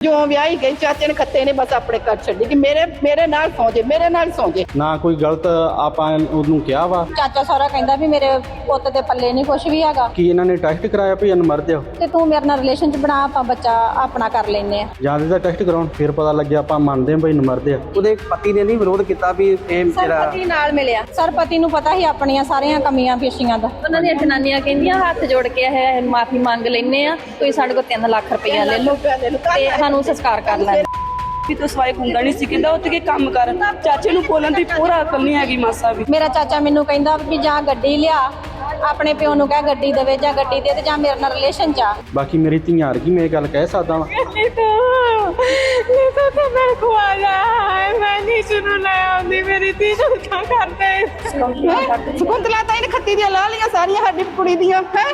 ਜੋ ਵਿਆਹੀ ਗਈ ਚਾਚੇ ਨੇ ਖੱਤੇ ਨੇ ਬਸ ਆਪਣੇ ਘਰ ਛੱਡੀ ਕਿ ਮੇਰੇ ਮੇਰੇ ਨਾਲ ਸੌਂ ਜੇ ਮੇਰੇ ਨਾਲ ਸੌਂ ਜੇ ਨਾ ਕੋਈ ਗਲਤ ਆਪਾਂ ਉਹਨੂੰ ਕਿਹਾ ਵਾ? ਚਾਚਾ ਸਹੁਰਾ ਕਹਿੰਦਾ ਵੀ ਮੇਰੇ ਪੁੱਤ ਦੇ ਪੱਲੇ ਨਹੀਂ ਕੁਝ ਵੀ ਹੈਗਾ। ਕਿ ਇਹਨਾਂ ਨੇ ਟੈਸਟ ਕਰਾਇਆ ਵੀ ਅਨਮਰਦ ਆ ਤੇ ਤੂੰ ਮੇਰੇ ਨਾਲ ਰਿਲੇਸ਼ਨ ਚ ਬਣਾ ਆਪਾਂ ਬੱਚਾ ਆਪਣਾ ਕਰ ਲੈਨੇ ਆ। ਜਾਂ ਦਾ ਟੈਸਟ ਕਰਾਉਣ ਫਿਰ ਪਤਾ ਲੱਗਿਆ ਆਪਾਂ ਮੰਨਦੇ ਹਾਂ ਬਈ ਅਨਮਰਦ ਆ ਉਹਦੇ ਪਤੀ ਨੇ ਨਹੀਂ ਵਿਰੋਧ ਕੀਤਾ ਵੀ ਇਹ ਮੇਰਾ ਸਰਪਤੀ ਨਾਲ ਮਿਲਿਆ। ਸਰਪਤੀ ਨੂੰ ਪਤਾ ਸੀ ਆਪਣੀਆਂ ਸਾਰੀਆਂ ਕਮੀਆਂ ਪੇਸ਼ੀਆਂ ਦਾ। ਉਹਨਾਂ ਦੀਆਂ ਜਨਾਨੀਆਂ ਕਹਿੰਦੀਆਂ ਹੱਥ ਜੋੜ ਕੇ ਇਹ ਮਾਫੀ ਮੰਗ ਲੈਨੇ ਆ ਤੁਸੀਂ ਸਾਡੇ ਕੋਲ 3 ਲੱਖ ਰੁਪਈਆ ਲੈ ਲਓ। ਤੇ ਸਾਨੂੰ ਸੰਸਕਾਰ ਕਰ ਲੈਣ। ਵੀ ਤੂੰ ਸਵਾਈ ਹੁੰਦਾ ਨਹੀਂ ਸੀ ਕਹਿੰਦਾ ਉੱਥੇ ਕੀ ਕੰਮ ਕਰ? ਚਾਚੇ ਨੂੰ ਬੋਲਣ ਦੀ ਪੂਰਾ ਅਕਲ ਨਹੀਂ ਹੈਗੀ ਮਾਸਾ ਵੀ। ਮੇਰਾ ਚਾਚਾ ਮੈਨੂੰ ਕਹਿੰਦਾ ਵੀ ਜਾਂ ਗੱਡੀ ਲਿਆ ਆਪਣੇ ਪਿਓ ਨੂੰ ਕਹਿ ਗੱਡੀ ਦੇਵੇ ਜਾਂ ਗੱਡੀ ਦੇ ਤੇ ਜਾਂ ਮੇਰੇ ਨਾਲ ਰਿਲੇਸ਼ਨ ਚ ਆ। ਬਾਕੀ ਮੇਰੀ ਧੀਆਂ ਵਰਗੀ ਮੈਂ ਇਹ ਗੱਲ ਕਹਿ ਸਕਦਾ ਵਾਂ। ਨਹੀਂ ਤੂੰ ਨਹੀਂ ਤੂੰ ਤੇ ਮੇਰੇ ਕੋ ਆ ਜਾ। ਮੈਂ ਨਹੀਂ ਸੁਣੂ ਲੈ ਆਉਂਦੀ ਮੇਰੀ ਧੀ ਨੂੰ ਤਾਂ ਕਰਦੇ। ਸ਼ਕੁੰਤਲਾ ਤਾਂ ਇਹਨੇ ਖੱਤੀ ਦੀਆਂ ਲਾ ਲੀਆਂ ਸਾਰੀਆਂ ਸਾਡੀ ਕੁੜੀ ਦੀਆਂ ਹੈ?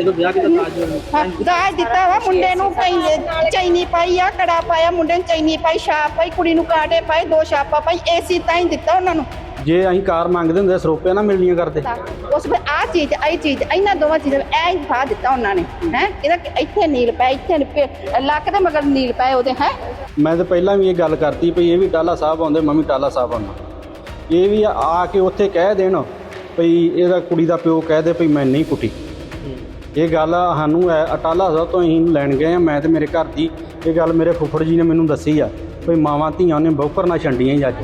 ਵਿਆਹ ਅੱਜ ਦਾਜ ਦਿੱਤਾ ਵਾ ਮੁੰਡੇ ਨੂੰ ਪਈ ਚੈਨੀ ਪਾਈ ਆ ਕੜਾ ਪਾਇਆ ਮੁੰਡੇ ਨੂੰ ਚੈਨੀ ਪਾਈ ਛਾਪ ਪਾਈ ਕੁੜੀ ਨੂੰ ਕਾਂਟੇ ਪਾਏ ਦੋ ਛਾਪਾਂ ਪਾਈ ਏਸੀ ਤਾਂ ਹੀ ਦਿੱਤਾ ਉਹਨਾਂ ਨੂੰ। ਜੇ ਅਸੀਂ ਕਾਰ ਮੰਗਦੇ ਹੁੰਦੇ ਸਰੋਪੇ ਨਾ ਮਿਲਣੀਆਂ ਕਰਦੇ ਉਸ ਵਿੱਚ ਆ ਚੀਜ਼ ਆਈ ਚੀਜ਼ ਇਹਨਾਂ ਦੋਵਾਂ ਚੀਜ਼ਾਂ ਐ ਹੀ ਫਾ ਦਿੱਤਾ ਉਹਨਾਂ ਨੇ ਹੈ? ਇਹਦਾ ਇੱਥੇ ਨੀਲ ਪਏ ਇੱਥੇ ਲੱਕ ਦੇ ਮਗਰ ਨੀਲ ਪਏ ਉਹਦੇ ਹੈ? ਮੈਂ ਤਾਂ ਪਹਿਲਾਂ ਵੀ ਇਹ ਗੱਲ ਕਰਤੀ ਭਈ ਇਹ ਵੀ ਟਾਲਾ ਸਾਹਿਬ ਆਉਂਦੇ ਮੈਂ ਵੀ ਟਾਲਾ ਸਾਹਿਬ ਆਉਣਾ ਇਹ ਵੀ ਆ ਕੇ ਉੱਥੇ ਕਹਿ ਦੇਣ ਭਈ ਇਹਦਾ ਕੁੜੀ ਦਾ ਪਿਓ ਕਹਿ ਦੇ ਭਈ ਮੈਂ ਨਹੀਂ ਕੁੱਟੀ। ਇਹ ਗੱਲ ਸਾਨੂੰ ਐ ਅਟਾਲਾ ਸਾਹਿਬ ਤੋਂ ਅਸੀਂ ਲੈਣ ਗਏ ਆ ਮੈਂ ਤੇ ਮੇਰੇ ਘਰ ਦੀ। ਇਹ ਗੱਲ ਮੇਰੇ ਫੁੱਫੜ ਜੀ ਨੇ ਮੈਨੂੰ ਦੱਸੀ ਆ ਭਈ ਮਾਵਾਂ ਧੀਆਂ ਨੇ ਬੌਕਰ ਨਾਲ ਛੰਡੀਆਂ ਹੀ ਅੱਜ।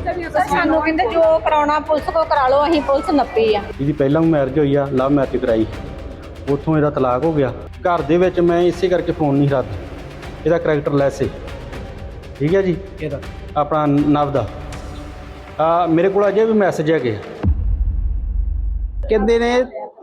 ਸਾਨੂੰ ਕਹਿੰਦੇ ਜੋ ਕਰਾਉਣਾ ਪੁਲਿਸ ਕੋ ਕਰਾ ਲਓ ਅਸੀਂ ਪੁਲਿਸ ਨੱਪੀ ਆ। ਇਹਦੀ ਪਹਿਲਾਂ ਮੈਰਿਜ ਹੋਈ ਆ ਲਵ ਮੈਰਿਜ ਕਰਾਈ। ਉੱਥੋਂ ਇਹਦਾ ਤਲਾਕ ਹੋ ਗਿਆ। ਘਰ ਦੇ ਵਿੱਚ ਮੈਂ ਇਸੇ ਕਰਕੇ ਫੋਨ ਨਹੀਂ ਰੱਖਦਾ। ਇਹਦਾ ਕਰੈਕਟਰ ਲੈਸ ਹੈ ਠੀਕ ਹੈ ਜੀ? ਇਹਦਾ। ਆਪਣਾ ਨਵ ਦਾ। ਆ ਮੇਰੇ ਕੋਲ ਅਜੇ ਵੀ ਮੈਸੇਜ ਹੈਗੇ ਕਹਿੰਦੇ ਨੇ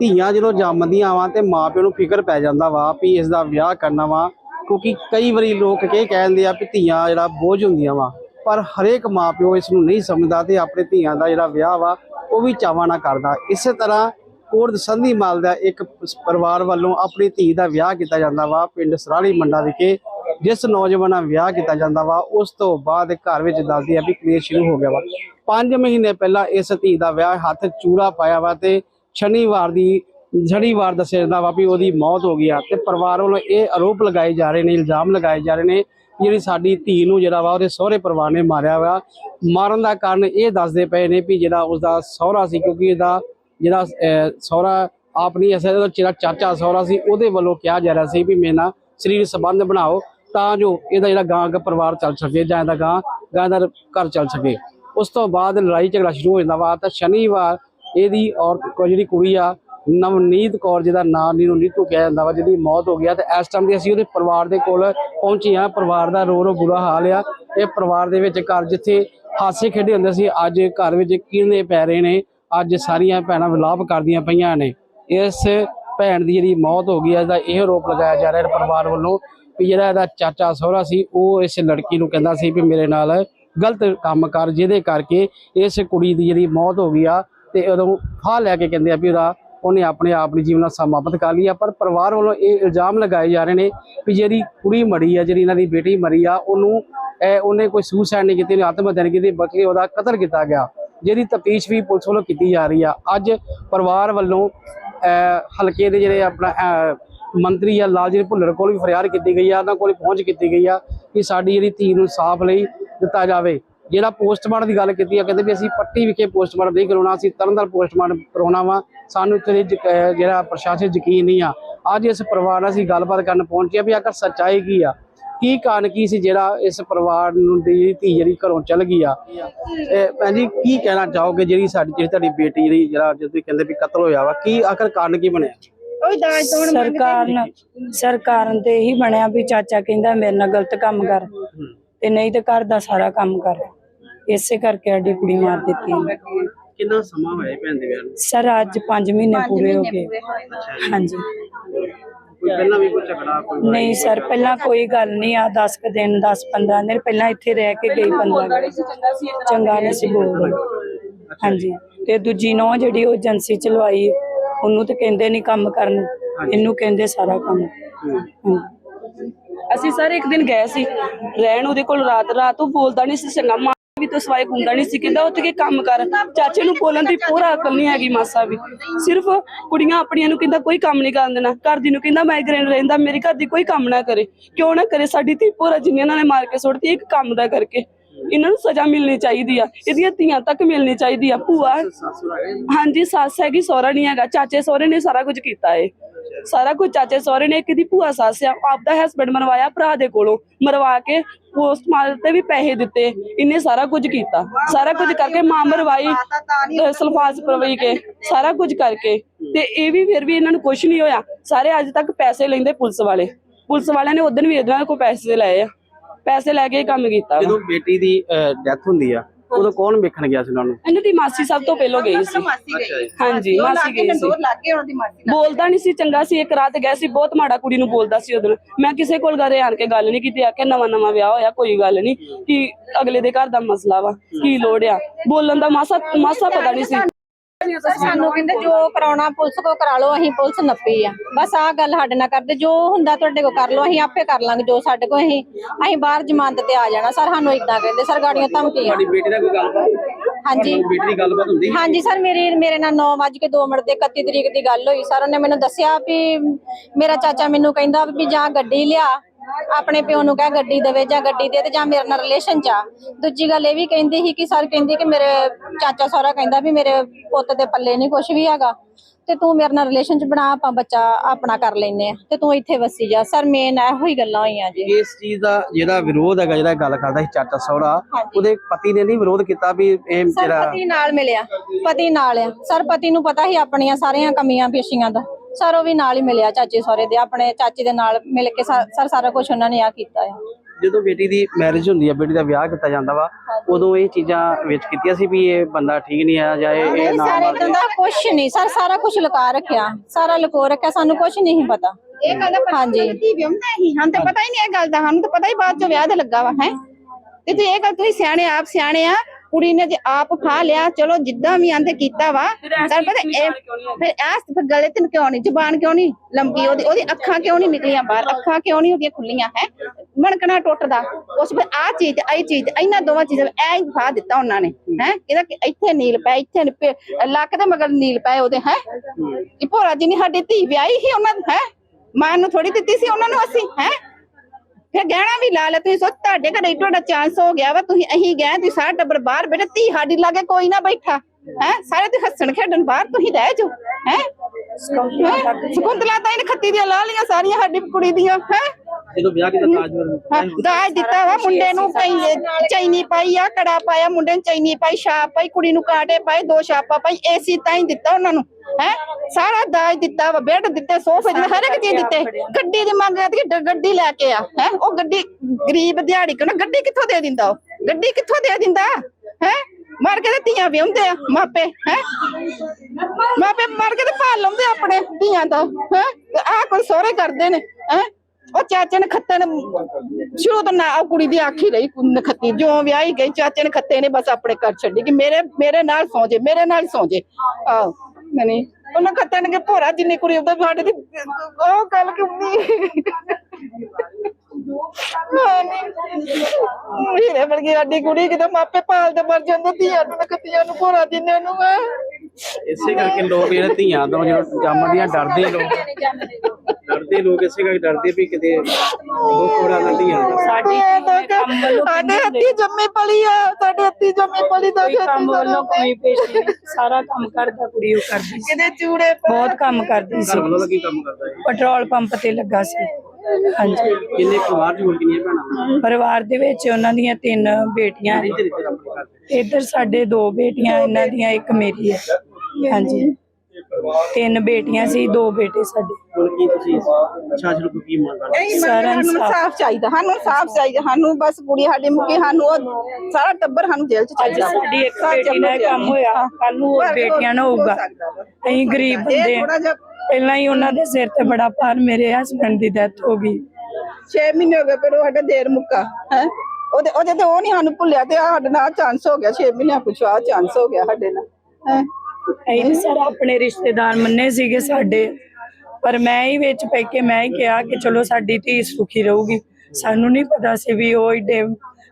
ਧੀਆਂ ਜਦੋਂ ਜੰਮਦੀਆਂ ਵਾ ਤੇ ਮਾਪਿਆਂ ਨੂੰ ਫਿਕਰ ਪੈ ਜਾਂਦਾ ਵਾ ਵੀ ਇਸ ਦਾ ਵਿਆਹ ਕਰਨਾ ਵਾ, ਕਿਉਂਕਿ ਕਈ ਵਾਰੀ ਲੋਕ ਇਹ ਕਹਿੰਦੇ ਆ ਵੀ ਧੀਆਂ ਜਿਹੜਾ ਬੋਝ ਹੁੰਦੀਆਂ ਵਾ, ਪਰ ਹਰੇਕ ਮਾਪਿਓ ਇਸ ਨੂੰ ਨਹੀਂ ਸਮਝਦਾ ਤੇ ਆਪਣੇ ਧੀਆਂ ਦਾ ਜਿਹੜਾ ਵਿਆਹ ਵਾ, ਉਹ ਵੀ ਚਾਵਾਂ ਨਾ ਕਰਦਾ। ਇਸੇ ਤਰ੍ਹਾਂ ਕੋਰਟ ਸੰਧੀ ਮਾਲ ਦਾ ਇੱਕ ਪਰਿਵਾਰ ਵੱਲੋਂ ਆਪਣੀ ਧੀ ਦਾ ਵਿਆਹ ਕੀਤਾ ਜਾਂਦਾ ਵਾ, ਪਿੰਡ ਸਰਾਲੀ ਮੰਡਾ ਵਿਖੇ, ਜਿਸ ਨੌਜਵਾਨ ਨਾਲ ਵਿਆਹ ਕੀਤਾ ਜਾਂਦਾ ਵਾ, ਉਸ ਤੋਂ ਬਾਅਦ ਘਰ ਵਿੱਚ ਦੱਸਦੀ ਆ ਵੀ ਕਲੇਸ਼ ਸ਼ੁਰੂ ਹੋ ਗਿਆ ਵਾ। 5 ਮਹੀਨੇ ਪਹਿਲਾਂ ਇਸ ਧੀ ਦਾ ਵਿਆਹ ਹੱਥ ਚੂੜਾ ਪਾਇਆ ਵਾ ਤੇ ਸ਼ਨੀਵਾਰ ਦੀ, ਸ਼ਨੀਵਾਰ ਦੱਸਿਆ ਜਾਂਦਾ ਵਾ ਵੀ ਉਹਦੀ ਮੌਤ ਹੋ ਗਈ ਆ ਤੇ ਪਰਿਵਾਰ ਵੱਲੋਂ ਇਹ ਆਰੋਪ ਲਗਾਏ ਜਾ ਰਹੇ ਨੇ, ਇਲਜ਼ਾਮ ਲਗਾਏ ਜਾ ਰਹੇ ਨੇ, ਜਿਹੜੀ ਸਾਡੀ ਧੀ ਨੂੰ ਜਿਹੜਾ ਵਾ ਉਹਦੇ ਸਹੁਰੇ ਪਰਿਵਾਰ ਨੇ ਮਾਰਿਆ ਵਾ। ਮਾਰਨ ਦਾ ਕਾਰਨ ਇਹ ਦੱਸਦੇ ਪਏ ਨੇ ਵੀ ਜਿਹੜਾ ਉਸਦਾ ਸਹੁਰਾ ਸੀ ਕਿਉਂਕਿ ਇਹਦਾ ਜਿਹੜਾ ਸਹੁਰਾ ਆਪ ਨਹੀਂ, ਅਸਲ ਦਾ ਜਿਹੜਾ ਚਾਚਾ ਸਹੁਰਾ ਸੀ ਉਹਦੇ ਵੱਲੋਂ ਕਿਹਾ ਜਾ ਰਿਹਾ ਸੀ ਵੀ ਮੇਰੇ ਨਾਲ ਸਰੀਰ ਸੰਬੰਧ ਬਣਾਓ ਤਾਂ ਜੋ ਇਹਦਾ ਜਿਹੜਾ ਗਾਂ ਦਾ ਪਰਿਵਾਰ ਚੱਲ ਸਕੇ ਜਾਂ ਇਹਦਾ ਗਾਂ ਗਾਂ ਦਾ ਘਰ ਚੱਲ ਸਕੇ। ਉਸ ਤੋਂ ਬਾਅਦ ਲੜਾਈ ਝਗੜਾ ਸ਼ੁਰੂ ਹੋ ਜਾਂਦਾ ਵਾ ਤਾਂ ਸ਼ਨੀਵਾਰ ਇਹਦੀ ਔਰਤ ਜਿਹੜੀ ਕੁੜੀ ਆ, ਨਵਨੀਤ ਕੌਰ, ਜਿਹਦਾ ਨਾਮ ਨੀਰੂ ਨੀਤੂ ਕਿਹਾ ਜਾਂਦਾ ਵਾ, ਜਿਹਦੀ ਮੌਤ ਹੋ ਗਿਆ ਤੇ ਇਸ ਟਾਈਮ ਦੀ ਅਸੀਂ ਉਹਦੇ ਪਰਿਵਾਰ ਦੇ ਕੋਲ ਪਹੁੰਚੇ ਆ ਪਰਿਵਾਰ ਦਾ ਰੋ ਰੋ ਬੁਰਾ ਹਾਲ ਆ। ਇਹ ਪਰਿਵਾਰ ਦੇ ਵਿੱਚ ਘਰ ਜਿੱਥੇ ਹਾਸੇ ਖੇਡੇ ਹੁੰਦੇ ਸੀ, ਅੱਜ ਘਰ ਵਿੱਚ ਕਿਰਨੇ ਪੈ ਰਹੇ ਨੇ। ਅੱਜ ਸਾਰੀਆਂ ਭੈਣਾਂ ਵਿਲਾਪ ਕਰਦੀਆਂ ਪਈਆਂ ਨੇ। ਇਸ ਭੈਣ ਦੀ ਜਿਹੜੀ ਮੌਤ ਹੋ ਗਈ ਹੈ ਦਾ ਇਹ ਆਰੋਪ ਲਗਾਇਆ ਜਾ ਰਿਹਾ ਹੈ ਪਰਿਵਾਰ ਵੱਲੋਂ ਵੀ ਜਿਹੜਾ ਇਹਦਾ ਚਾਚਾ ਸਹੁਰਾ ਸੀ, ਉਹ ਇਸ ਲੜਕੀ ਨੂੰ ਕਹਿੰਦਾ ਸੀ ਵੀ ਮੇਰੇ ਨਾਲ ਗਲਤ ਕੰਮ ਕਰ, ਜਿਹਦੇ ਕਰਕੇ ਇਸ ਕੁੜੀ ਦੀ ਜਿਹੜੀ ਮੌਤ ਹੋ ਗਈ ਆ ਤੇ ਉਦੋਂ ਫਾਹ ਲੈ ਕੇ ਕਹਿੰਦੇ ਆ ਵੀ ਉਹਦਾ ਉਹਨੇ ਆਪਣੇ ਆਪ ਨੂੰ ਜੀਵਨ ਨਾਲ ਸਮਾਪਤ ਕਰ ਲਿਆ ਪਰ ਪਰਿਵਾਰ ਵੱਲੋਂ ਇਹ ਇਲਜ਼ਾਮ ਲਗਾਏ ਜਾ ਰਹੇ ਨੇ ਵੀ ਜਿਹੜੀ ਕੁੜੀ ਮਰੀ ਆ, ਜਿਹੜੀ ਇਹਨਾਂ ਦੀ ਬੇਟੀ ਮਰੀ ਆ, ਉਹਨੂੰ ਉਹਨੇ ਕੋਈ ਸੁਸਾਈਡ ਨਹੀਂ ਕੀਤੀ, ਉਹਨੇ ਆਤਮ ਹੱਤਿਆ ਨਹੀਂ ਕੀਤੀ, ਬਲਕਿ ਉਹਦਾ ਕਤਲ ਕੀਤਾ ਗਿਆ। ਜਿਹਦੀ ਤਪੀਸ਼ ਵੀ ਪੁਲਿਸ ਵੱਲੋਂ ਕੀਤੀ ਜਾ ਰਹੀ ਆ। ਅੱਜ ਪਰਿਵਾਰ ਵੱਲੋਂ ਹਲਕੇ ਦੇ ਜਿਹੜੇ ਆਪਣਾ ਮੰਤਰੀ ਆ ਲਾਲਜੀਤ ਭੁੱਲਰ ਕੋਲ ਵੀ ਫਰਿਆਦ ਕੀਤੀ ਗਈ ਆ, ਉਹਨਾਂ ਕੋਲ ਪਹੁੰਚ ਕੀਤੀ ਗਈ ਆ ਕਿ ਸਾਡੀ ਜਿਹੜੀ ਧੀ ਨੂੰ ਸਾਫ਼ ਲਈ ਦਿੱਤਾ ਜਾਵੇ। ਜਿਹੜਾ ਪੋਸਟਮਾਰਟਮ ਦੀ ਗੱਲ ਕੀਤੀ ਆ ਕਹਿੰਦੇ ਵੀ ਅਸੀਂ ਪੱਟੀ ਵਿਖੇ ਪੋਸਟਮਾਰਟਮ ਨਹੀਂ ਕਰਾਉਣਾ ਅਸੀਂ ਤਰਨਤਾਰਨ ਪੋਸਟਮਾਰਟਮ ਕਰਾਉਣਾ ਵਾ। ਸਾਨੂੰ ਇੱਥੇ ਜਿਹੜਾ ਪ੍ਰਸ਼ਾਸਨ ਯਕੀਨ ਨਹੀਂ ਆ। ਅੱਜ ਇਸ ਪਰਿਵਾਰ ਨਾਲ ਅਸੀਂ ਗੱਲਬਾਤ ਕਰਨ ਪਹੁੰਚੇ ਆ ਵੀ ਆਖਰ ਸੱਚਾਈ ਕੀ ਆ? ਕੀ ਕਾਰਨ ਕੀ ਸੀ ਜਿਹੜਾ ਇਸ ਪਰਿਵਾਰ ਨੂੰ ਦੀ ਧੀ ਜਿਹੜੀ ਘਰੋਂ ਚਲ ਗਈ ਆ? ਇਹ ਭੈਣ ਜੀ ਕੀ ਕਹਿਣਾ ਚਾਹੋਗੇ ਜਿਹੜੀ ਸਾਡੀ ਜਿਹੜੀ ਤੁਹਾਡੀ ਬੇਟੀ ਜਿਹੜੀ ਜਿਹੜਾ ਜਦੋਂ ਤੁਸੀਂ ਕਹਿੰਦੇ ਵੀ ਕਤਲ ਹੋਇਆ ਵਾ ਕੀ ਆਖਰ ਕਾਰਨ ਕੀ ਬਣਿਆ? ਸਰਕਾਰ ਨੇ ਸਰਕਾਰ ਤੇ ਇਹੀ ਬਣਿਆ ਵੀ ਚਾਚਾ ਕਹਿੰਦਾ ਮੇਰੇ ਨਾਲ ਗਲਤ ਕੰਮ ਕਰ ਤੇ ਨਹੀਂ ਤੇ ਘਰ ਦਾ ਸਾਰਾ ਕੰਮ ਕਰ। ਇਸੇ ਕਰਕੇ ਸਾਡੀ ਕੁੜੀ ਮਾਰ ਦਿੱਤੀ। ਕਿੰਨਾ ਸਮਾਂ ਹੋਇਆ ਭੈਣ ਦੇ ਵਿਆਹ ਨੂੰ? ਸਰ ਅੱਜ 5 ਮਹੀਨੇ ਪੂਰੇ ਹੋ ਗਏ। ਹਾਂਜੀ। ਕੋਈ ਪਹਿਲਾਂ ਵੀ ਕੋਈ ਝਗੜਾ ਕੋਈ ਨਹੀਂ ਸਰ ਪਹਿਲਾਂ ਕੋਈ ਗੱਲ ਨਹੀਂ। ਆ 10 ਕੁ ਦਿਨ 10 15 ਦਿਨ ਪਹਿਲਾਂ ਇੱਥੇ ਰਹਿ ਕੇ ਗਈ 15 ਦਿਨ ਚੰਗਾ ਨਹੀਂ ਸੀ ਬੋਲਦੀ। ਹਾਂਜੀ। ਤੇ ਦੂਜੀ ਨੌ ਜਿਹੜੀ ਉਹ ਏਜੰਸੀ ਚਲਵਾਈ ਉਹਨੂੰ ਤੇ ਕਹਿੰਦੇ ਨਹੀਂ ਕੰਮ ਕਰਨ। ਇਹਨੂੰ ਕਹਿੰਦੇ ਸਾਰਾ ਕੰਮ। ਅਸੀਂ ਸਾਰੇ ਇੱਕ ਦਿਨ ਗਏ ਸੀ। ਰਹਿਣ ਉਹਦੇ ਕੋਲ ਰਾਤ ਰਾਤ ਉਹ ਬੋਲਦਾ ਨਹੀਂ ਸੀ ਚੰਗਾ ਮਾਂ ਤੋਂ ਸਵਾਏ ਹੁੰਦਾ ਨਹੀਂ ਸੀ, ਕਹਿੰਦਾ ਉੱਥੇ ਕੇ ਕੰਮ ਕਰ। ਚਾਚੇ ਨੂੰ ਬੋਲਣ ਦੀ ਪੂਰਾ ਅਕਲ ਨਹੀਂ ਹੈਗੀ ਮਾਸਾ ਵੀ। ਸਿਰਫ ਕੁੜੀਆਂ ਆਪਣੀਆਂ ਨੂੰ ਕਹਿੰਦਾ ਕੋਈ ਕੰਮ ਨਹੀਂ ਕਰਨ ਦੇਣਾ। ਘਰ ਦੀ ਨੂੰ ਕਹਿੰਦਾ ਮਾਈਗ੍ਰੇਨ ਰਹਿੰਦਾ, ਮੇਰੇ ਘਰ ਦੀ ਕੋਈ ਕੰਮ ਨਾ ਕਰੇ। ਕਿਉਂ ਨਾ ਕਰੇ? ਸਾਡੀ ਧੀ ਪੂਰਾ ਜਿੰਨੇ ਇਹਨਾਂ ਨੇ ਮਾਰ ਕੇ ਸੁੱਟਤੀ ਇੱਕ ਕੰਮ ਦਾ ਕਰਕੇ। ਇਹਨਾਂ ਨੂੰ ਸਜ਼ਾ ਮਿਲਣੀ ਚਾਹੀਦੀ ਆ। ਇਹਦੀਆਂ ਧੀਆਂ ਤੱਕ ਮਿਲਣੀ ਚਾਹੀਦੀ ਆ। ਭੂਆ ਹਾਂਜੀ, ਸੱਸ ਹੈਗੀ, ਸਹੁਰਾ ਨਹੀਂ ਹੈਗਾ। ਚਾਚੇ, ਸਹੁਰੇ ਨੇ ਸਾਰਾ ਕੁਝ ਕੀਤਾ ਏ। ਸਾਰਾ ਕੁਝ ਚਾਚੇ ਸਹੁਰੇ ਨੇ ਕਿਦੀ ਭੂਆ ਸੱਸ ਆ ਆਪਦਾ ਹਸਬੰਡ ਮਰਵਾਇਆ ਭਰਾ ਦੇ ਕੋਲੋਂ, ਮਰਵਾ ਕੇ ਪੋਸਟ ਮਾਰ ਤੇ ਵੀ ਪੈਸੇ ਦਿੱਤੇ, ਇਹਨੇ ਸਾਰਾ ਕੁਝ ਕੀਤਾ। ਸਾਰਾ ਕੁਝ ਕਰਕੇ ਮਾਂ ਮਰਵਾਈ ਸਲਫਾਸ ਪਰਵਈ ਕੇ, ਸਾਰਾ ਕੁਝ ਕਰਕੇ। ਤੇ ਇਹ ਵੀ ਫਿਰ ਵੀ ਇਹਨਾਂ ਨੂੰ ਕੁਝ ਨਹੀਂ ਹੋਇਆ। ਸਾਰੇ ਅੱਜ ਤੱਕ ਪੈਸੇ ਲੈਂਦੇ ਪੁਲਿਸ ਵਾਲੇ। ਪੁਲਿਸ ਵਾਲਿਆਂ ਨੇ ਉਦੋਂ ਵੀ ਇਹਨਾਂ ਕੋਲ ਪੈਸੇ ਲਏ ਆ। ਪੈਸੇ ਲੈ ਕੇ ਇਹ ਕੰਮ ਕੀਤਾ ਜਦੋਂ ਬੇਟੀ ਦੀ ਡੈਥ ਹੁੰਦੀ ਆ ਉਦੋਂ ਕੌਣ ਵੇਖਣ ਗਿਆ ਸੀ ਉਹਨਾਂ ਨੂੰ? ਇਹਨਾਂ ਦੀ ਮਾਸੀ ਸਭ ਤੋਂ ਪਹਿਲਾਂ ਗਈ ਸੀ। ਮਾਸੀ ਗਈ। ਹਾਂਜੀ ਮਾਸੀ ਗਈ ਸੀ। ਦੂਰ ਲੱਗ ਗਏ ਉਹਨਾਂ ਦੀ ਮਾਸੀ ਬੋਲਦਾ ਨਹੀਂ ਸੀ ਚੰਗਾ ਸੀ ਇੱਕ ਰਾਤ ਗਿਆ ਸੀ ਬਹੁਤ ਮਾੜਾ ਕੁੜੀ ਨੂੰ ਬੋਲਦਾ ਸੀ ਉਦੋਂ। ਮੈਂ ਕਿਸੇ ਕੋਲ ਘਰੇ ਆਣ ਕੇ ਗੱਲ ਨਹੀਂ ਕੀਤੀ ਆ ਕਿ ਨਵਾਂ ਨਵਾਂ ਵਿਆਹ ਹੋਇਆ ਕੋਈ ਗੱਲ ਨਹੀਂ ਕਿ ਅਗਲੇ ਦੇ ਘਰ ਦਾ ਮਸਲਾ ਵਾ ਕੀ ਲੋੜ ਆ? ਬੋਲਣ ਦਾ ਮਾਸਾ ਮਾਸਾ ਪਤਾ ਨਹੀਂ ਸੀ। ਸਰ ਸਾਨੂੰ ਕਹਿੰਦੇ ਜੋ ਕਰਾਉਣਾ ਪੁਲਿਸ ਕੋ ਕਰਾ ਲਓ ਅਸੀਂ ਪੁਲਿਸ ਨੱਪੀ ਆ। ਬਸ ਆਹ ਗੱਲ ਸਾਡੇ ਨਾਲ ਕਰਦੇ ਜੋ ਹੁੰਦਾ ਤੁਹਾਡੇ ਕੋ ਕਰ ਲਓ ਅਸੀਂ ਆਪੇ ਕਰ ਲਾਂਗੇ ਜੋ ਸਾਡੇ ਕੋ ਅਸੀਂ ਅਸੀਂ ਬਾਹਰ ਜ਼ਮਾਨਤ ਤੇ ਆ ਜਾਣਾ। ਸਰ ਸਾਨੂੰ ਇਦਾਂ ਕਹਿੰਦੇ ਸਰ ਗਾੜੀਆਂ ਧਮਕੀਆਂ। ਤੁਹਾਡੀ ਬੇਟੀ ਦਾ ਕੋਈ ਗੱਲਬਾਤ? ਹਾਂਜੀ। ਬੇਟੀ ਦੀ ਗੱਲਬਾਤ ਹੁੰਦੀ? ਹਾਂਜੀ ਸਰ ਮੇਰੀ ਮੇਰੇ ਨਾਲ 9 ਵਜੇ ਕੇ 2 ਮਿੰਟ ਦੇ 31 ਤਰੀਕ ਦੀ ਗੱਲ ਹੋਈ। ਸਰ ਉਹਨੇ ਮੈਨੂੰ ਦੱਸਿਆ ਵੀ ਮੇਰਾ ਚਾਚਾ ਮੈਨੂੰ ਕਹਿੰਦਾ ਵੀ ਜਾਂ ਗੱਡੀ ਲਿਆ ਆਪਣੇ ਪਿਓ ਨੂੰ ਕਹਿ ਗੱਡੀ ਦੇਵੇ ਜਾਂ ਗੱਡੀ ਦੇ ਤੇ ਜਾਂ ਮੇਰੇ ਨਾਲ ਰਿਲੇਸ਼ਨ ਚ ਆ। ਦੂਜੀ ਗੱਲ ਇਹ ਵੀ ਕਹਿੰਦੀ ਸੀ ਕਿ ਸਰ ਕਹਿੰਦੀ ਕਿ ਮੇਰੇ ਚਾਚਾ ਸਹੁਰਾ ਕਹਿੰਦਾ ਵੀ ਮੇਰੇ ਪੁੱਤ ਦੇ ਪੱਲੇ ਨਹੀਂ ਕੁਝ ਵੀ ਹੈਗਾ। ਤੇ ਤੂੰ ਮੇਰੇ ਨਾਲ ਰਿਲੇਸ਼ਨ ਚ ਬਣਾ ਆਪਾਂ ਬੱਚਾ ਆਪਣਾ ਕਰ ਲੈਨੇ ਆ। ਤੇ ਤੂੰ ਇੱਥੇ ਵਸੀ ਜਾ। ਸਰ ਮੇਨ ਇਹੋ ਹੀ ਗੱਲਾਂ ਹੋਈਆਂ ਜੀ। ਇਸ ਚੀਜ਼ ਦਾ ਜਿਹੜਾ ਵਿਰੋਧ ਹੈਗਾ ਜਿਹੜਾ ਗੱਲ ਕਰਦਾ ਸੀ ਚਾਚਾ ਸਹੁਰਾ। ਉਹਦੇ ਪਤੀ ਨੇ ਨਹੀਂ ਵਿਰੋਧ ਕੀਤਾ ਵੀ ਇਹ ਜਿਹੜਾ ਪਤੀ ਨਾਲ ਮਿਲਿਆ। ਪਤੀ ਨਾਲ ਆ। ਸਰ ਪਤੀ ਨੂੰ ਪਤਾ ਸੀ ਆਪਣੀਆਂ ਸਾਰੀਆਂ ਕਮੀਆਂ ਪੇਸ਼ੀਆਂ ਦਾ। ਸਰ ਉਹ ਵੀ ਨਾਲ ਹੀ ਮਿਲਿਆ ਚਾਚੇ ਸਹੁਰੇ ਦੇ ਆਪਣੇ ਚਾਚੇ ਦੇ ਨਾਲ ਮਿਲ ਕੇ ਸਰ ਸਰ ਸਾਰਾ ਕੁਝ ਉਹਨਾਂ ਨੇ ਆ ਕੀਤਾ ਆ। ਜਦੋਂ ਬੇਟੀ ਦੀ ਮੈਰਿਜ ਹੁੰਦੀ ਹੈ ਬੇਟੀ ਦਾ ਵਿਆਹ ਕੀਤਾ ਜਾਂਦਾ ਵਾ ਉਦੋਂ ਇਹ ਚੀਜ਼ਾਂ ਵਿੱਚ ਕੀਤੀਆਂ ਸੀ ਵੀ ਇਹ ਬੰਦਾ ਠੀਕ ਨਹੀਂ ਆ ਜਾਂ ਇਹ ਇਹ ਨਹੀਂ ਨਾ ਸਰ ਇਦਾਂ ਦਾ ਕੁਝ ਨਹੀਂ ਸਰ ਸਾਰਾ ਕੁਝ ਲੁਕਾ ਰੱਖਿਆ ਸਾਰਾ ਲੁਕੋ ਰੱਖਿਆ ਸਾਨੂੰ ਕੁਝ ਨਹੀਂ ਪਤਾ। ਇਹ ਗੱਲ ਦਾ ਪਤਾ ਹਾਂਜੀ। ਕੀ ਵਿਆਹੁੰਦਾ ਹੀ ਹਾਂ ਤਾਂ ਪਤਾ ਹੀ ਨਹੀਂ ਇਹ ਗੱਲ ਦਾ ਸਾਨੂੰ ਤਾਂ ਪਤਾ ਹੀ ਬਾਅਦ ਚੋਂ ਵਿਆਹ ਦੇ ਲੱਗਾ ਵਾ ਹੈ। ਤੇ ਜੇ ਇਹ ਗੱਲ ਤੁਸੀਂ ਸਿਆਣੇ ਆਪ ਸਿਆਣੇ ਆ ਕੁੜੀ ਨੇ ਜੇ ਆਪ ਖਾ ਲਿਆ ਚਲੋ ਜਿੱਦਾਂ ਵੀ ਆਂਦੇ ਕੀਤਾ ਵਾ। ਸਰ ਪਤਾ ਇਹ ਫਿਰ ਆਸ ਫਿਰ ਗਲੇ ਤੇ ਕਿਉਂ ਨਹੀਂ ਜ਼ੁਬਾਨ ਕਿਉਂ ਨਹੀਂ ਲੰਬੀ? ਉਹਦੀ ਉਹਦੀ ਅੱਖਾਂ ਕਿਉਂ ਨਹੀਂ ਨਿਕਲੀਆਂ ਬਾਹਰ? ਅੱਖਾਂ ਕਿਉਂ ਨਹੀਂ ਉਹਦੀਆਂ ਖੁੱਲੀਆਂ ਹੈ? ਮਣਕਣਾ ਟੁੱਟਦਾ। ਉਸ ਫਿਰ ਆ ਚੀਜ਼ ਤੇ ਇਹ ਚੀਜ਼ ਇਹਨਾਂ ਦੋਵਾਂ ਚੀਜ਼ਾਂ ਨੂੰ ਐ ਫਾ ਦਿੱਤਾ ਉਹਨਾਂ ਨੇ ਹੈ? ਇਹਦਾ ਕਿ ਇੱਥੇ ਨੀਲ ਪੈ ਇੱਥੇ ਲੱਕ ਦੇ ਮਗਰ ਨੀਲ ਪਏ ਉਹਦੇ ਹੈ? ਇਹ ਭੋਰਾ ਜੀ ਨੇ ਸਾਡੀ ਧੀ ਵਿਆਹੀ ਸੀ ਉਹਨਾਂ ਹੈ? ਮਾਂ ਨੂੰ ਥੋੜੀ ਦਿੱਤੀ ਸੀ ਉਹਨਾਂ ਨੂੰ ਅਸੀਂ ਹੈ? ਫਿਰ ਗਹਿਣਾ ਵੀ ਲਾ ਲਿਆ ਤੁਸੀਂ ਸੋ ਤੁਹਾਡੇ ਘਰੇ ਤੁਹਾਡਾ ਚਾਂਸ ਹੋ ਗਿਆ ਵਾ ਤੁਸੀਂ ਅਹੀਂ ਗਏ ਤੁਸੀਂ ਸਾਰਾ ਟੱਬਰ ਬਾਹਰ ਬੈਠੇ ਧੀ ਸਾਡੀ ਲਾਗੇ ਕੋਈ ਨਾ ਬੈਠਾ ਹੈ? ਸਾਰੇ ਤੇ ਹੱਸਣ ਖੇਡਣ ਬਾਹਰ ਤੁਸੀਂ ਰਹਿ ਜਾਓ ਹੈ? ਸਕੁੰਤਲਾ ਤਾਂ ਇਹਨੇ ਖੱਤੀ ਦੀਆਂ ਲਾ ਲੀਆਂ ਸਾਰੀਆਂ ਸਾਡੀ ਕੁੜੀ ਦੀਆਂ ਹੈ? ਜਦੋਂ ਵਿਆਹ ਕੀਤਾ ਤਾਜਮਹਿਲ ਦਾਜ ਦਿੱਤਾ ਵਾ ਮੁੰਡੇ ਨੂੰ ਪਈ ਚੈਨੀ ਪਾਈ ਆ, ਕੜਾ ਪਾਇਆ, ਮੁੰਡੇ ਨੂੰ ਚੈਨੀ ਪਾਈ, ਛਾਪ ਪਾਈ, ਕੁੜੀ ਨੂੰ ਕਾਂਟੇ ਪਾਏ, ਦੋ ਛਾਪਾਂ ਪਾਈ, ਏਸੀ ਤਾਂ ਹੀ ਦਿੱਤਾ ਉਹਨਾਂ ਨੂੰ, ਹੈ? ਸਾਰਾ ਦਾਜ ਦਿੱਤਾ ਵਾ, ਬੈੱਡ ਦਿੱਤੇ, ਸੋਫੇ ਦਿੱਤੇ, ਹਰ ਇੱਕ ਚੀਜ਼ ਦਿੱਤੇ, ਗੱਡੀ ਦੀ ਮੰਗ ਆਤੀ ਕਿ ਗੱਡੀ ਲੈ ਕੇ ਆ, ਹੈ? ਉਹ ਗੱਡੀ ਗਰੀਬ ਦਿਹਾੜੀ ਕਿਉਂ ਗੱਡੀ ਕਿੱਥੋਂ ਦੇ ਦਿੰਦਾ ਉਹ? ਗੱਡੀ ਕਿੱਥੋਂ ਦੇ ਦਿੰਦਾ? ਹੈ? ਮਰ ਕੇ ਤੇ ਧੀਆਂ ਵਿਆਹੁੰਦੇ ਆ, ਮਾਪੇ, ਹੈ? ਮਾਪੇ ਮਰ ਕੇ ਤੇ ਭਾਲ ਲਾਉਂਦੇ ਆਪਣੇ ਧੀਆਂ ਦਾ, ਹੈ? ਆਹ ਕੋਈ ਸਹੁਰੇ ਕਰਦੇ ਨੇ, ਹੈ? ਉਹ ਚਾਚੇ ਨੇ ਖੱਤੇ ਨੇ ਸ਼ੁਰੂ ਤੋਂ ਨਾ ਉਹ ਕੁੜੀ ਦੀ ਆਖੀ ਰਹੀ ਨਖੱਤੀ ਜੋ ਵਿਆਹੀ ਗਈ ਚਾਚੇ ਨੇ ਖੱਤੇ ਨੇ ਬਸ ਆਪਣੇ ਘਰ ਛੱਡੀ ਕਿ ਮੇਰੇ ਮੇਰੇ ਨਾਲ ਸੌਂ ਜੇ ਮੇਰੇ ਨਾਲ ਸੌਂ ਜੇ। ਆਹ ਨਹੀਂ ਉਹਨਾਂ ਖੱਤੇ ਨੇ ਕਿ ਭੋਰਾ ਜਿੰਨੀ ਕੁੜੀ ਉਹਦੇ ਸਾਡੇ ਦੀ ਉਹ ਗੱਲ ਕਿਉਂ ਮੇਰੇ ਵਰਗੀ ਸਾਡੀ ਕੁੜੀ ਕਿਤੇ ਮਾਪੇ ਪਾਲਦੇ ਮਰ ਜਾਂਦੇ ਧੀਆਂ ਨੂੰ ਖੱਤੀਆਂ ਨੂੰ ਭੋਰਾ ਜਿੰਨੇ ਨੂੰ ਆ ਇਸੇ ਕਰਕੇ ਲੋਕ ਜਿਹੜੇ ਧੀਆਂ ਤੋਂ ਜਦੋਂ ਜੰਮਦੀਆਂ ਡਰਦੇ ਲੋਕ। ਡਰਦੇ ਲੋਕ ਇਸੇ ਕਰਕੇ ਡਰਦੇ ਵੀ ਕਿਤੇ ਦੁੱਖ ਹੋਣਾ ਨਾ ਧੀਆਂ ਦਾ ਸਾਡੀ ਸਾਡੇ ਹੱਥੀ ਜੰਮੀ ਪਲੀ ਆ ਸਾਡੇ ਹੱਥੀ ਜੰਮੀ ਪਲੀ ਦਾ ਕੋਈ ਕੰਮ ਵੱਲੋਂ ਕੋਈ ਪੇਸ਼ੀ ਨਹੀਂ। ਸਾਰਾ ਕੰਮ ਕਰਦਾ ਕੁੜੀ ਉਹ ਕਰਦੀ ਕਿਤੇ ਚੂੜੇ ਬਹੁਤ ਕੰਮ ਕਰਦੀ ਘਰ ਸੀ। ਵਾਲਾ ਦਾ ਕੀ ਕੰਮ ਕਰਦਾ ਹੈ ਪੈਟਰੋਲ ਪੰਪ ਤੇ ਲੱਗਾ ਸੀ। ਹਾਂਜੀ। ਕਿੰਨੇ ਪਰਿਵਾਰ ਕਿੰਨੀਆਂ ਭੈਣਾਂ? ਪਰਿਵਾਰ ਦੇ ਵਿੱਚ ਉਹਨਾਂ ਦੀਆਂ ਤਿੰਨ ਬੇਟੀਆਂ ਘਰ ਦੇ। ਇੱਧਰ ਸਾਡੇ ਦੋ ਬੇਟੀਆਂ ਇਹਨਾਂ ਦੀਆਂ ਇੱਕ ਮੇਰੀ ਹੈ। ਹਾਂਜੀ। ਤਿੰਨ ਬੇਟੀਆਂ ਸੀ ਦੋ ਬੇਟੇ ਸਾਡੇ। ਹੁਣ ਕੀ ਤੁਸੀਂ ਸ਼ਾਸਨ ਨੂੰ ਕੀ ਮੰਗ ਕਰਦੇ ਇਹ ਸਾਰਾ ਸਾਨੂੰ ਇਨਸਾਫ਼। ਸਾਫ਼ ਚਾਹੀਦਾ ਸਾਨੂੰ ਸਾਫ਼ ਚਾਹੀਦਾ ਸਾਨੂੰ ਬਸ ਕੁੜੀ ਸਾਡੀ ਮੁਕੀ ਸਾਨੂੰ ਉਹ ਸਾਰਾ ਟੱਬਰ ਸਾਨੂੰ ਜੇਲ੍ਹ ਚ ਅੱਜ ਚਾਹੀਦਾ ਸਾਡੀ ਇੱਕ ਬੇਟੀ ਨਾਲ ਇਹ ਕੰਮ ਹੋਇਆ ਕੱਲ ਨੂੰ ਹੋਰ ਬੇਟੀਆਂ ਨਾਲ ਹੋਊਗਾ। ਅਸੀਂ ਗਰੀਬ ਬੰਦੇ ਇਹ ਹਾਂ। ਥੋੜਾ ਜਿਹਾ ਪਹਿਲਾਂ ਹੀ ਉਹਨਾਂ ਦੇ ਸਿਰ ਤੇ ਬੜਾ ਭਾਰ ਮੇਰੇ ਹਸਬੰਡ ਦੀ ਡੈਥ ਹੋ ਗਈ। 6 ਮਹੀਨੇ ਹੋ ਗਏ ਪਰ ਉਹ ਸਾਡਾ ਦੇਰ ਮੁੱਕਾ ਹੈ। ਉਹਦੇ ਉਹਦੇ ਤੇ ਉਹ ਨਹੀਂ ਸਾਨੂੰ ਭੁੱਲਿਆ ਤੇ ਆਹ ਸਾਡੇ ਨਾਲ ਚਾਂਸ ਹੋ ਗਿਆ 6 ਮਹੀਨਿਆਂ ਪਿਛੋਂ ਆ ਚਾਂਸ ਹੋ ਗਿਆ ਸਾਡੇ ਨਾਲ ਹੈ। ਅਸੀਂ ਵੀ ਸਰ ਆਪਣੇ ਰਿਸ਼ਤੇਦਾਰ ਮੰਨੇ ਸੀਗੇ ਸਾਡੇ, ਪਰ ਮੈਂ ਹੀ ਵਿੱਚ ਪੈ ਕੇ ਮੈਂ ਹੀ ਕਿਹਾ ਕਿ ਚਲੋ ਸਾਡੀ ਧੀ ਸੁਖੀ ਰਹੂਗੀ। ਸਾਨੂੰ ਨਹੀਂ ਪਤਾ ਸੀ ਵੀ ਉਹ ਏਡੇ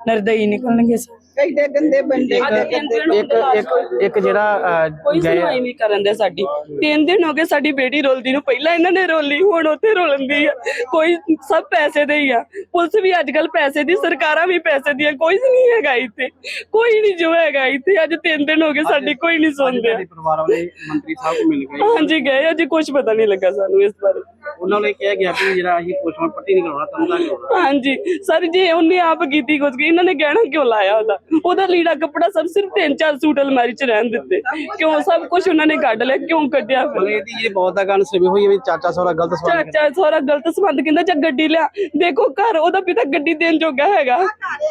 ਨਰਦਈ ਨਿਕਲਣਗੇ ਸਰ। ਐਡੇ ਗੰਦੇ ਬੰਦੇ ਇੱਕ ਇੱਕ ਇੱਕ ਜਿਹੜਾ ਅਹ, ਕੋਈ ਗਏ ਸੁਣਵਾਈ ਨਹੀਂ ਕਰਨ ਦੇ ਸਾਡੀ। ਤਿੰਨ ਦਿਨ ਹੋ ਗਏ ਸਾਡੀ ਬੇਟੀ ਰੋਲਦੀ ਨੂੰ। ਪਹਿਲਾਂ ਇਹਨਾਂ ਨੇ ਰੋਲੀ ਹੁਣ ਉੱਥੇ ਰੋਲਦੀ ਆ। ਕੋਈ ਸਭ ਪੈਸੇ ਦੇ ਹੀ ਆ। ਪੁਲਿਸ ਵੀ ਅੱਜ ਕੱਲ ਪੈਸੇ ਦੀ ਸਰਕਾਰਾਂ ਵੀ ਪੈਸੇ ਦੀਆਂ। ਕੋਈ ਨਹੀਂ ਹੈਗਾ ਇੱਥੇ। ਕੋਈ ਨਹੀਂ ਜੋ ਹੈਗਾ ਇੱਥੇ। ਅੱਜ ਤਿੰਨ ਦਿਨ ਹੋ ਗਏ ਸਾਡੀ ਕੋਈ ਨਹੀਂ ਸੁਣਦੇ। ਤੁਹਾਡੇ ਪਰਿਵਾਰ ਵਾਲੇ ਮੰਤਰੀ ਸਾਹਿਬ ਨੂੰ ਮਿਲ ਗਏ। ਹਾਂਜੀ ਗਏ। ਅਜੇ ਕੁਝ ਪਤਾ ਨਹੀਂ ਲੱਗਾ ਸਾਨੂੰ ਇਸ ਬਾਰੇ। ਉਹਨਾਂ ਨੇ ਕਿਹਾ ਗਿਆ ਵੀ ਜਿਹੜਾ ਅਸੀਂ ਪੋਸਟਮਾਰਟਮ ਪੱਟੀ ਨਹੀਂ ਕਰਾਉਣਾ ਤੰਦਾ ਕਰਾਉਣਾ ਹਾਂਜੀ। ਸਰ ਜੀ ਉਹਨੇ ਆਪ ਕੀਤੀ ਕੁਝ ਕੀ ਇਹਨਾਂ ਨੇ ਗਹਿਣਾ ਕਿਉਂ ਲਾਇਆ ਉਹਦਾ? ਉਹਦਾ ਲੀੜਾ ਕੱਪੜਾ ਸਭ ਸਿਰਫ ਤਿੰਨ ਚਾਰ ਸੂਟ ਅਲਮਾਰੀ 'ਚ ਰਹਿਣ ਦਿੱਤੇ। ਕਿਉਂ ਸਭ ਕੁਝ ਉਹਨਾਂ ਨੇ ਕੱਢ ਲਿਆ? ਕਿਉਂ ਕੱਢਿਆ ਫਿਰ? ਮਤਲਬ ਇਹਦੀ ਜਿਹੜੀ ਬਹੁਤ ਦਾ ਗੱਲ ਸਿਰਫ ਹੋਈ ਹੈ ਵੀ ਚਾਚਾ ਸਹੁਰਾ ਗਲਤ ਸਵਾਲ ਚਾਚਾ ਸੋਰਾ ਗਲਤ ਸੰਬੰਧ ਕਹਿੰਦਾ ਜਾਂ ਗੱਡੀ ਲਿਆ। ਦੇਖੋ ਘਰ ਉਹਦਾ ਪਿਤਾ ਗੱਡੀ ਦੇਣ ਜੋਗਾ ਹੈਗਾ।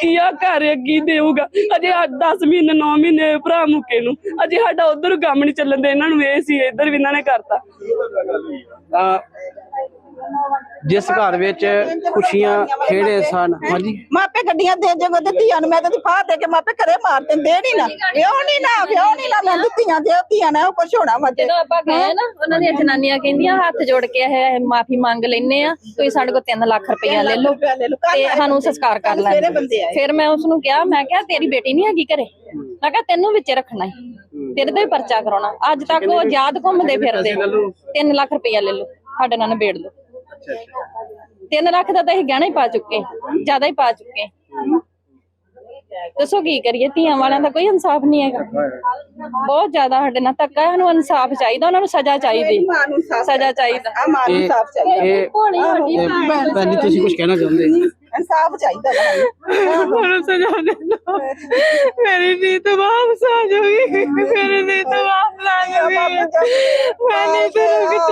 ਕੀ ਆ ਘਰ ਕੀ ਦੇਊਗਾ? ਅਜੇ 10 ਮਹੀਨੇ 9 ਮਹੀਨੇ ਭਰਾ ਮੁੱਕੇ ਨੂੰ। ਅਜੇ ਸਾਡਾ ਉਧਰ ਕੰਮ ਨਹੀਂ ਚੱਲਣ ਦੇ। ਇਹਨਾਂ ਨੂੰ ਇਹ ਸੀ ਇੱਧਰ ਵੀ ਇਹਨਾਂ ਨੇ ਕਰਤਾ। ਤਾਂ ਜਿਸ ਘਰ ਵਿੱਚ ਖੁਸ਼ੀਆਂ ਖੇੜੇ ਸਨ। ਹਾਂਜੀ। ਮਾਪੇ ਗੱਡੀਆਂ ਦੇ ਜੇ ਤੇ ਧੀਆਂ ਨੂੰ ਮੈਂ ਤਾਂ ਫਾਹ ਦੇ ਕੇ ਮਾਪੇ ਘਰੇ ਮਾਰ ਦਿੰਦੇ ਨਹੀਂ ਨਾ। ਵਿਆਹ ਨਹੀਂ ਨਾ ਵਿਆਹ ਨਹੀਂ ਨਾ ਮੈਂ ਧੀਆਂ ਦੇ ਧੀਆਂ ਨਾ ਕੁਛ ਹੋਣਾ ਵਾ ਜਦੋਂ ਆਪਾਂ ਗਏ ਨਾ ਉਹਨਾਂ ਦੀਆਂ ਜਨਾਨੀਆਂ ਕਹਿੰਦੀਆਂ ਹੱਥ ਜੋੜ ਕੇ ਇਹ ਮਾਫੀ ਮੰਗ ਲੈਨੇ ਆ ਤੁਸੀਂ ਸਾਡੇ ਕੋਲ 3 ਲੱਖ ਰੁਪਇਆ ਲੈ ਲਓ ਲੈ ਤੇ ਸਾਨੂੰ ਸੰਸਕਾਰ ਕਰ ਲੈਣ ਆਏ। ਫਿਰ ਮੈਂ ਉਸ ਨੂੰ ਕਿਹਾ ਮੈਂ ਕਿਹਾ ਤੇਰੀ ਬੇਟੀ ਨਹੀਂ ਹੈਗੀ ਘਰੇ। ਮੈਂ ਕਿਹਾ ਤੈਨੂੰ ਵਿੱਚੇ ਰੱਖਣਾ ਹੈ ਤੇਰੇ ਤੇ ਵੀ ਪਰਚਾ ਕਰਾਉਣਾ। ਅੱਜ ਤੱਕ ਉਹ ਯਾਦ ਘੁੰਮਦੇ ਫਿਰਦੇ। 3 ਲੱਖ ਰੁਪਇਆ ਲੈ ਲਓ। ਸਾਡੇ ਨਾਲ ਨਿਬੇੜ ਲਓ। 3 ਲੱਖ ਦਾ ਤਾਂ ਅਸੀਂ ਗਹਿਣਾ ਹੀ ਪਾ ਚੁੱਕੇ ਜ਼ਿਆਦਾ ਹੀ ਪਾ ਚੁੱਕੇ। ਦੱਸੋ ਕੀ ਕਰੀਏ ਧੀਆਂ ਵਾਲਿਆਂ ਦਾ ਕੋਈ ਇਨਸਾਫ ਨਹੀਂ ਹੈਗਾ। ਬਹੁਤ ਜ਼ਿਆਦਾ ਸਾਡੇ ਨਾਲ ਧੱਕਾ ਹੈ ਸਾਨੂੰ ਇਨਸਾਫ ਚਾਹੀਦਾ ਉਹਨਾਂ ਨੂੰ ਸਜ਼ਾ ਚਾਹੀਦੀ। ਮਾਂ ਨੂੰ ਸਜ਼ਾ ਚਾਹੀਦਾ। ਆ ਮਾਂ ਨੂੰ ਇਹ ਸਾਫ਼ ਚਾਹੀਦਾ। ਇਹ ਹੋਣੀ ਸਾਡੀ ਇਹ ਭੈਣ ਜੀ ਤੁਸੀਂ ਕੁਝ ਕਹਿਣਾ ਚਾਹੁੰਦੇ? ਇਨਸਾਫ ਚਾਹੀਦਾ। ਮੈਨੂੰ ਸਜ਼ਾ ਦੇ ਦਿਓ। ਮੇਰੀ ਨੀਤ ਵਾਪਸ ਆ ਮੇਰੀ ਨੀਤ ਵਾਪਸ ਆ ਮੈਨੇ ਤੈਨੂੰ ਕਿਤਨਾ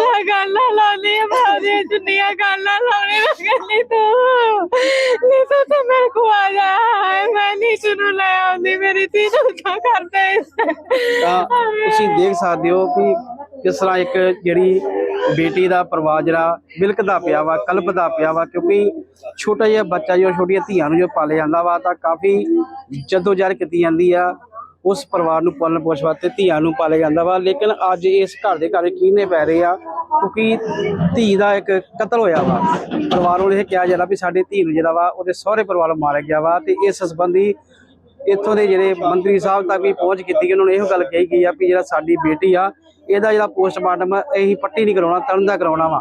ਲਾਉਣੀ ਲੱਗਣੀ ਤੂੰ ਨੀ ਤੂੰ ਤਾਂ ਮੇਰੇ ਕੋ ਆ ਜਾ। ਮੈਂ ਨਹੀਂ ਸੁਣੂ ਲੈ ਆਉਂਦੀ ਮੇਰੀ ਧੀ ਨੂੰ ਕਿਆ ਕਰਦੇ ਤਾਂ ਤੁਸੀਂ ਦੇਖ ਸਕਦੇ ਹੋ ਕਿ ਕਿਸ ਤਰ੍ਹਾਂ ਇੱਕ ਜਿਹੜੀ ਬੇਟੀ ਦਾ ਪਰਿਵਾਰ ਜਿਹੜਾ ਬਿਲਕਦਾ ਪਿਆ ਵਾ ਕਲਪਦਾ ਪਿਆ ਵਾ ਕਿਉਂਕਿ ਛੋਟਾ ਜਿਹਾ ਬੱਚਾ ਜੋ ਛੋਟੀਆਂ ਧੀਆਂ ਨੂੰ ਜੋ ਪਾਲਿਆ ਜਾਂਦਾ ਵਾ ਤਾਂ ਕਾਫੀ ਜਦੋਜਹਿਦ ਕੀਤੀ ਜਾਂਦੀ ਆ। ਉਸ ਪਰਿਵਾਰ ਨੂੰ ਪਾਲਣ ਪੋਸ਼ ਵਾਸਤੇ ਧੀਆਂ ਨੂੰ ਪਾਲਿਆ ਜਾਂਦਾ ਵਾ। ਲੇਕਿਨ ਅੱਜ ਇਸ ਘਰ ਦੇ ਘਰ ਕੀਨੇ ਪੈ ਰਹੇ ਆ, ਕਿਉਂਕਿ ਧੀ ਦਾ ਇੱਕ ਕਤਲ ਹੋਇਆ ਵਾ। ਪਰਿਵਾਰ ਨੂੰ ਇਹ ਕਿਹਾ ਜਾਂਦਾ ਵੀ ਸਾਡੇ ਧੀ ਨੂੰ ਜਿਹੜਾ ਵਾ, ਉਹਦੇ ਸਹੁਰੇ ਪਰਿਵਾਰ ਨੂੰ ਮਾਰਿਆ ਗਿਆ ਵਾ ਤੇ ਇਸ ਸੰਬੰਧੀ ਇੱਥੋਂ ਦੇ ਜਿਹੜੇ ਮੰਤਰੀ ਸਾਹਿਬ ਤੱਕ ਵੀ ਪਹੁੰਚ ਕੀਤੀ ਗਈ, ਉਹਨਾਂ ਨੇ ਇਹੋ ਗੱਲ ਕਹੀ ਗਈ ਆ ਵੀ ਜਿਹੜਾ ਸਾਡੀ ਬੇਟੀ ਆ, ਇਹਦਾ ਜਿਹੜਾ ਪੋਸਟਮਾਰਟਮ ਅਸੀਂ ਪੱਟੀ ਨਹੀਂ ਕਰਾਉਣਾ ਤਰਨ ਦਾ ਕਰਾਉਣਾ ਵਾ।